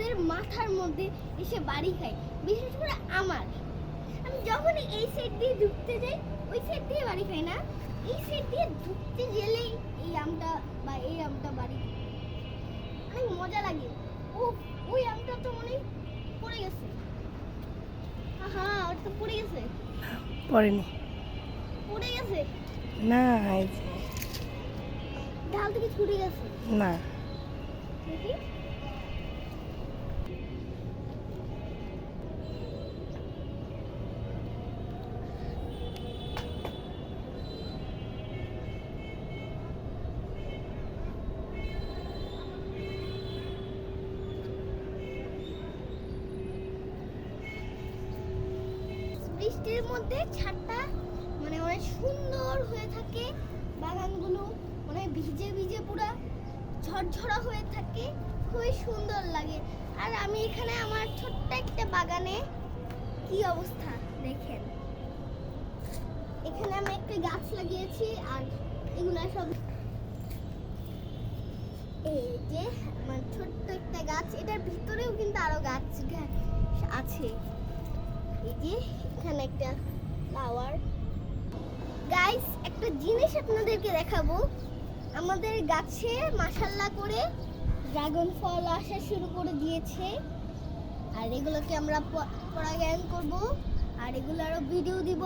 ওদের মাথার মধ্যে এসে বাড়ি খায় বিশেষ করে আমার। আমি যখন এই সাইড দিয়ে ঢুকতে যাই ওই সাইড দিয়ে বাড়ি খাই না। এই সাইড দিয়ে ঢুকতে গেলেই এই আমটা বা এই আমটা বাড়ি। অনেক মজা লাগে। ও ওই আমটা তো মনে পড়ে গেছে। হ্যাঁ ওটা তো পড়ে গেছে। পড়েনি। পড়ে গেছে? না ডাল থেকে ছুটে গেছে? না। দেখি। বৃষ্টির মধ্যে ছাদটা মানে অনেক সুন্দর হয়ে থাকে। বাগানগুলো মানে ভিজে ভিজে পুরো ঝরঝরা হয়ে থাকে। খুবই সুন্দর লাগে। আর আমি এখানে আমার ছোট্ট একটা বাগানে কি অবস্থা দেখেন। এখানে আমি একটা গাছ লাগিয়েছি আর এগুলা সব এই যে আমার ছোট্ট একটা গাছ, এটার ভিতরেও কিন্তু আরও গাছ আছে। যে এখানে একটা ফ্লাওয়ার গাইস একটা জিনিস আপনাদেরকে দেখাবো। আমাদের গাছে মাশাল্লাহ করে ড্রাগন ফল আসা শুরু করে দিয়েছে। আর এগুলোকে আমরা পরাগায়ন করব। আর এগুলো আরও ভিডিও দিব।